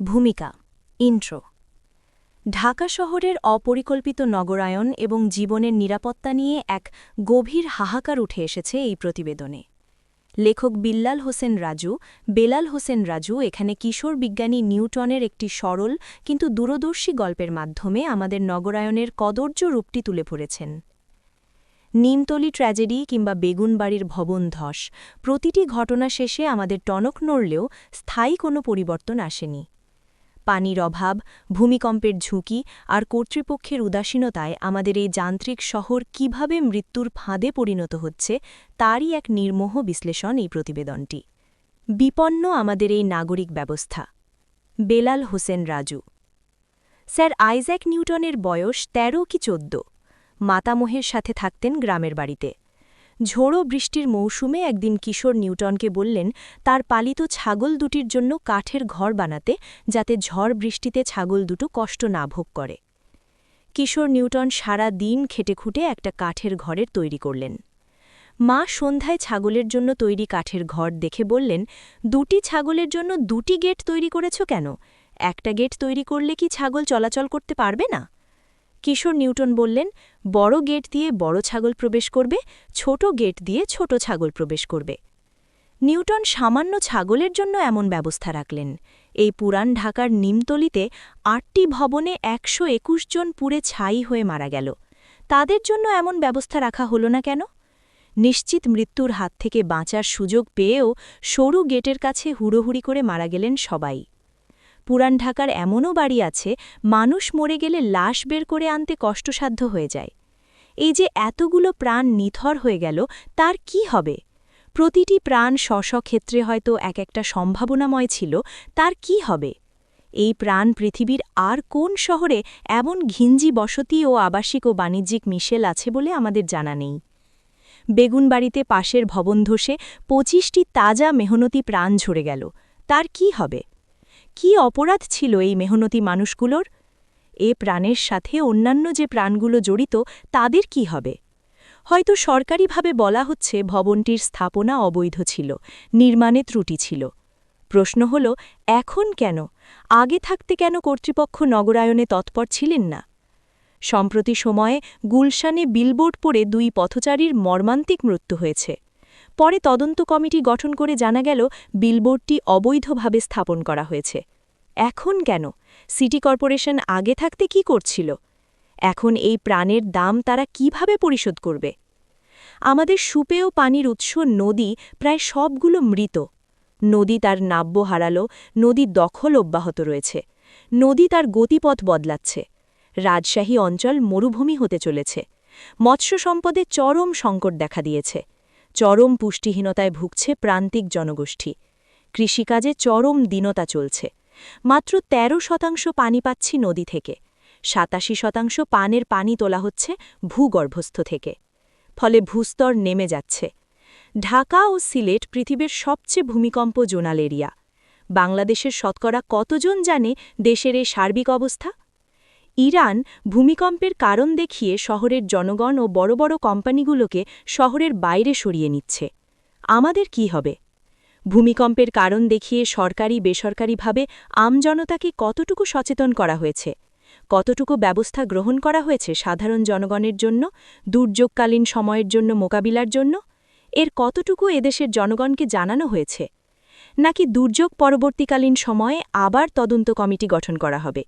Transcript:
ভূমিকা ইন্ট্রো ঢাকা শহরের অপরিকল্পিত নগরায়ন এবং জীবনের নিরাপত্তা নিয়ে এক গভীর হাহাকার উঠে এসেছে এই প্রতিবেদনে। লেখক বিল্লাল হোসেন রাজু, বেলাল হোসেন রাজু এখানে কিশোর বিজ্ঞানী নিউটনের একটি সরল কিন্তু দূরদর্শী গল্পের মাধ্যমে আমাদের নগরায়নের কদর্য রূপটি তুলে ধরেছেন। নিমতলি ট্র্যাজেডি কিংবা বেগুনবাড়ির ভবন ধস, প্রতিটি ঘটনা শেষে আমাদের টনক নড়লেও স্থায়ী কোনো পরিবর্তন আসেনি। পানির অভাব, ভূমিকম্পের ঝুঁকি আর কর্তৃপক্ষের উদাসীনতায় আমাদের এই যান্ত্রিক শহর কীভাবে মৃত্যুর ফাঁদে পরিণত হচ্ছে তারই এক নির্মোহ বিশ্লেষণ এই প্রতিবেদনটি। বিপন্ন আমাদের এই নাগরিক ব্যবস্থা। বেলাল হোসেন রাজু। স্যার আইজ্যাক নিউটনের বয়স ১৩ কি চোদ্দ। মাতামহের সাথে থাকতেন গ্রামের বাড়িতে। ঝোড়ো বৃষ্টির মৌসুমে একদিন কিশোর নিউটনকে বললেন, তার পালিত ছাগল দুটির জন্য কাঠের ঘর বানাতে, যাতে ঝড় বৃষ্টিতে ছাগল দুটো কষ্ট না ভোগ করে। কিশোর নিউটন সারা দিন খেটে খুঁটে একটা কাঠের ঘরের তৈরি করলেন। মা সন্ধ্যায় ছাগলের জন্য তৈরি কাঠের ঘর দেখে বললেন, দুটি ছাগলের জন্য দুটি গেট তৈরি করেছ কেন? একটা গেট তৈরি করলে কি ছাগল চলাচল করতে পারবে না? কিশোর নিউটন বললেন, বড় গেট দিয়ে বড় ছাগল প্রবেশ করবে, ছোট গেট দিয়ে ছোট ছাগল প্রবেশ করবে। নিউটন সামান্য ছাগলের জন্য এমন ব্যবস্থা রাখলেন। এই পুরান ঢাকার নিমতলিতে আটটি ভবনে একশো একুশ জন পুড়ে ছাই হয়ে মারা গেল। তাদের জন্য এমন ব্যবস্থা রাখা হলো না কেন? নিশ্চিত মৃত্যুর হাত থেকে বাঁচার সুযোগ পেয়েও সরু গেটের কাছে হুড়োহুড়ি করে মারা গেলেন সবাই। পুরান ঢাকার এমনও বাড়ি আছে, মানুষ মরে গেলে লাশ বের করে আনতে কষ্টসাধ্য হয়ে যায়। এই যে এতগুলো প্রাণ নিথর হয়ে গেল, তার কি হবে? প্রতিটি প্রাণ স্ব ক্ষেত্রে হয়তো এক একটা সম্ভাবনাময় ছিল, তার কি হবে? এই প্রাণ পৃথিবীর আর কোন শহরে এমন ঘিঞ্জি বসতি ও আবাসিক ও বাণিজ্যিক মিশেল আছে বলে আমাদের জানা নেই। বেগুনবাড়িতে পাশের ভবন ধসে পঁচিশটি তাজা মেহনতি প্রাণ ঝরে গেল, তার কি হবে? কি অপরাধ ছিল এই মেহনতি মানুষগুলোর? এ প্রাণের সাথে অন্যান্য যে প্রাণগুলো জড়িত, তাদের কি হবে? হয়তো সরকারিভাবে বলা হচ্ছে ভবনটির স্থাপনা অবৈধ ছিল, নির্মাণে ত্রুটি ছিল। প্রশ্ন হল, এখন কেন? আগে থাকতে কেন কর্তৃপক্ষ নগরায়নে তৎপর ছিলেন না? সম্প্রতি সময়ে গুলশানে বিলবোর্ড পড়ে দুই পথচারীর মর্মান্তিক মৃত্যু হয়েছে। পরে তদন্ত কমিটি গঠন করে জানা গেল, বিলবোর্ডটি অবৈধভাবে স্থাপন করা হয়েছে। এখন কেন? সিটি কর্পোরেশন আগে থাকতে কি করছিল? এখন এই প্রাণের দাম তারা কীভাবে পরিশোধ করবে? আমাদের সুপেয় পানির উৎস নদী প্রায় সবগুলো মৃত। নদী তার নাব্য হারালো, নদী দখল অব্যাহত রয়েছে। নদী তার গতিপথ বদলাচ্ছে। রাজশাহী অঞ্চল মরুভূমি হতে চলেছে। মৎস্য সম্পদে চরম সংকট দেখা দিয়েছে। চরম পুষ্টিহীনতায় ভুগছে প্রান্তিক জনগোষ্ঠী। কৃষিকাজে চরম দীনতা চলছে। মাত্র ১৩ শতাংশ পানি পাচ্ছি নদী থেকে। সাতাশি শতাংশ পানের পানি তোলা হচ্ছে ভূগর্ভস্থ থেকে। ফলে ভূস্তর নেমে যাচ্ছে। ঢাকা ও সিলেট পৃথিবীর সবচেয়ে ভূমিকম্প জোনাল এরিয়া। বাংলাদেশের শতকরা কতজন জানে দেশের এই সার্বিক অবস্থা? ইরান ভূমিকম্পের কারণ দেখিয়ে শহরের জনগণ ও বড় বড় কোম্পানিগুলোকে শহরের বাইরে সরিয়ে নিচ্ছে। আমাদের কি হবে? ভূমিকম্পের কারণ দেখিয়ে সরকারি, বেসরকারিভাবে আমজনতাকে কতটুকু সচেতন করা হয়েছে? কতটুকু ব্যবস্থা গ্রহণ করা হয়েছে সাধারণ জনগণের জন্য, দুর্যোগকালীন সময়ের জন্য, মোকাবিলার জন্য? এর কতটুকু এদেশের জনগণকে জানানো হয়েছে? নাকি দুর্যোগ পরবর্তীকালীন সময়ে আবার তদন্ত কমিটি গঠন করা হবে?